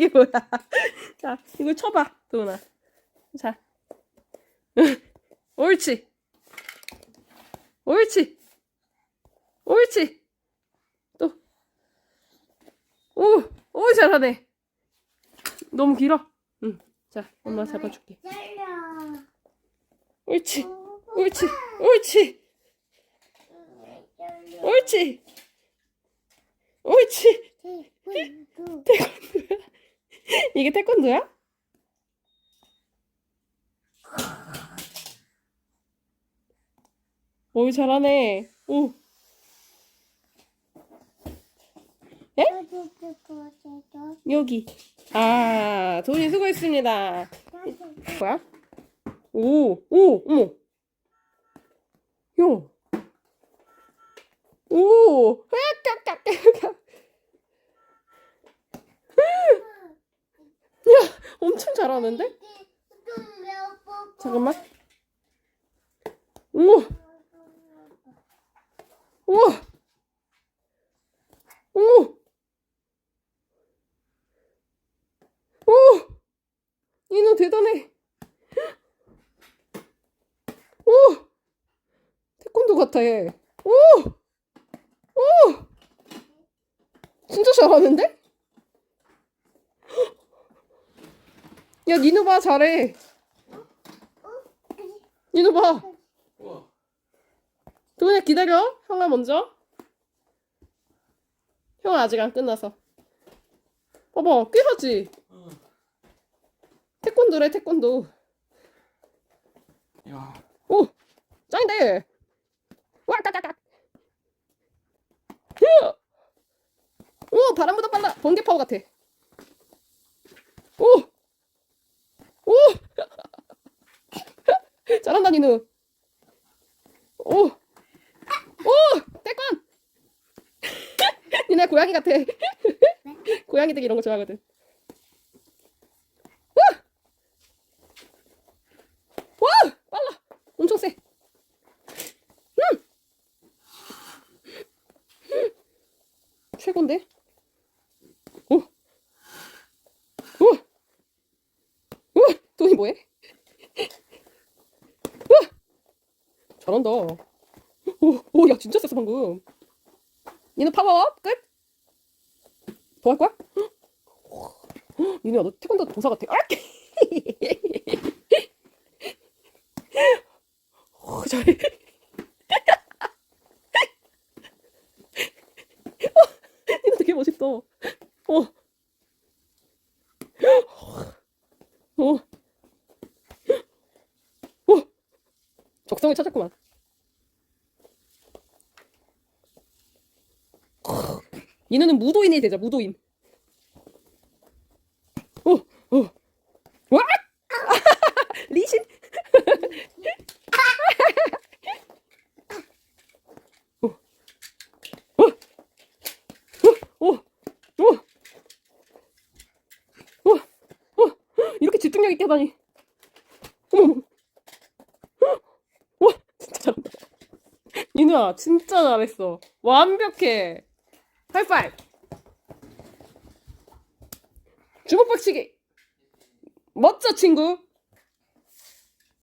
이게 뭐야? 자, 이걸 쳐봐, 도훈아. 자. 옳지. 옳지. 옳지. 또. 오, 오, 잘하네. 너무 길어. 응. 자, 엄마 잡아줄게. 잘려. 옳지. 옳지. 옳지. 옳지. 옳지. 태권도. 이게 태권도야? 오, 잘하네. 오. 여기. 아, 돈이 수고했습니다. 뭐야? 오, 오, 어머. 요. 오, 깍깍깍깍. 야, 엄청 잘하는데? 잠깐만. 우와, 우와, 오, 오, 이노 대단해. 오, 태권도 같아 얘. 오, 오, 진짜 잘하는데? 야, 니노 봐, 잘해. 니노 봐. 우와. 도훈아 기다려. 형아 먼저. 형아 아직 안 끝나서. 봐봐, 꽤 하지. 어. 태권도래, 태권도. 야. 오! 짱인데! 와, 까까까! 으! 오, 바람보다 빨라! 번개 파워 같아. 오! 오! 잘한다, 니누. 오! 오! 태권! 니네 고양이 같아. 고양이들 이런 거 좋아하거든. 와! 빨라! 엄청 세. 음! 최고인데? 오! 오! 오! 돈이 뭐해? 와! 잘한다. 오, 오, 야, 진짜 셌어, 방금. 니는 파워업? 끝? 더 할 거야? 니네야, 너 태권도 동사 같아. 아! 오, 잘해. 어, 이거 되게 멋있어. 어. 어. 어. 적성을 찾았구만. 이누는 무도인이 되자, 무도인. 어, 어. 와! 리신! 오! 오! 오! 오! 이렇게 집중력 있게 하다니. 어머. 와, 진짜 잘한다. 이누야, 진짜 잘했어. 완벽해. 하이파이브! 주먹박치기! 멋져, 친구!